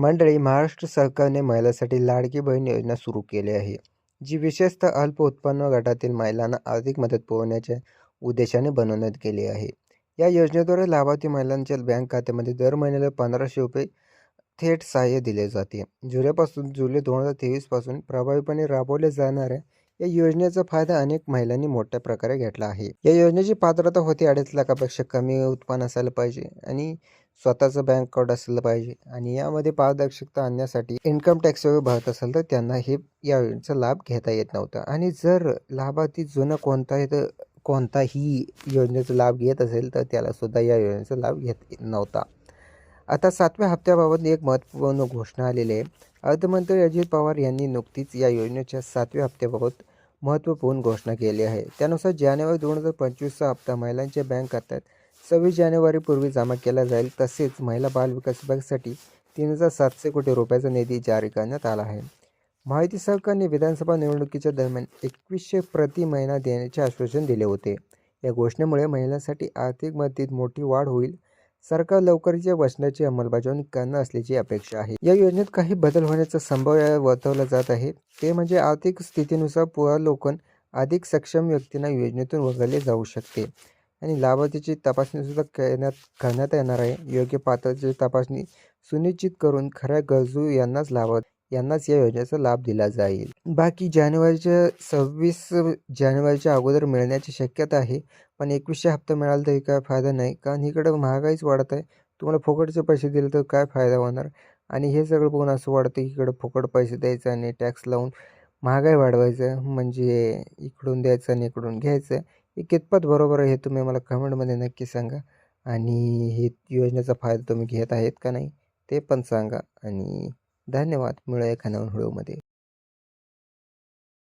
मंडळी महाराष्ट्र सरकारने महिलांसाठी लाडकी बहीण योजना सुरू केली आहे जी विशेषतः अल्प उत्पन्न गटातील महिलांना आर्थिक मदत पुरवण्याच्या उद्देशाने बनवण्यात गेली आहे. या योजनेद्वारे लाभार्थी महिलांच्या बँक खात्यामध्ये दर महिन्याला पंधराशे रुपये थेट सहाय्य दिले जाते. जुलैपासून जुलै दोन हजार तेवीसपासून प्रभावीपणे राबवल्या जाणाऱ्या या योजनेचा फायदा अनेक महिलांनी मोठ्या प्रकारे घेतला आहे. या योजनेची पात्रता होती अडीच लाखापेक्षा कमी उत्पन्न असायला पाहिजे आणि स्वतःचं बँक अकाउंट असलं पाहिजे. आणि यामध्ये पारदर्शकता आणण्यासाठी इन्कम टॅक्स वगैरे भरत असेल तर त्यांना हे या योजनेचा लाभ घेता येत नव्हता. आणि जर लाभार्थी जुनं कोणताही तर कोणताही योजनेचा लाभ घेत असेल तर त्यालासुद्धा या योजनेचा लाभ घेत येत नव्हता. आता सातव्या हप्त्याबाबत एक महत्त्वपूर्ण घोषणा आलेली आहे. अर्थमंत्री अजित पवार यांनी नुकतीच या योजनेच्या सातव्या हप्त्याबाबत महत्त्वपूर्ण घोषणा केली आहे. त्यानुसार जानेवारी दोन हजार पंचवीसचा हप्ता महिलांच्या बँक खात्यात सव्वीस जानेवारीपूर्वी जमा केला जाईल. तसेच महिला बाल विकास विभागासाठी तीन हजार सातशे कोटी रुपयाचा निधी जारी करण्यात आला आहे. माहिती सरकारने विधानसभा निवडणुकीच्या दरम्यान एकवीसशे प्रति महिना देण्याचे आश्वासन दिले होते. या घोषणेमुळे महिलांसाठी आर्थिक मदतीत मोठी वाढ होईल. सरकार लवकरच या वचनाची अंमलबजावणी करणार असल्याची अपेक्षा आहे. या योजनेत काही बदल होण्याचा संभव वर्तवला जात आहे. ते म्हणजे आर्थिक स्थितीनुसार पुरावलोकन अधिक सक्षम व्यक्तींना योजनेतून वगळले जाऊ शकते. आणि लाभार्थीची तपासणीसुद्धा करण्यात करण्यात येणार आहे. योग्य पात्रतेची तपासणी सुनिश्चित करून खऱ्या गरजू यांनाच लाभ यांनाच या योजनेचा लाभ दिला जाईल. बाकी जानेवारीच्या सव्वीस जानेवारीच्या अगोदर मिळण्याची शक्यता आहे. पण एकवीसशे हप्ता मिळाला तरी काय फायदा नाही. कारण इकडं महागाईच वाढत आहे. तुम्हाला फुकटचे पैसे दिले तर काय फायदा होणार? आणि हे सगळं बघून असं वाटतं की इकडं फुकट पैसे द्यायचं आणि टॅक्स लावून महागाई वाढवायचं. म्हणजे इकडून द्यायचं आणि इकडून घ्यायचं. हे कितपत बरोबर आहे हे तुम्ही मला कमेंटमध्ये नक्की सांगा. आणि हे योजनेचा फायदा तुम्ही घेत आहेत का नाही ते पण सांगा. आणि धन्यवाद. मिळूया एखाद्या व्हिडिओमध्ये.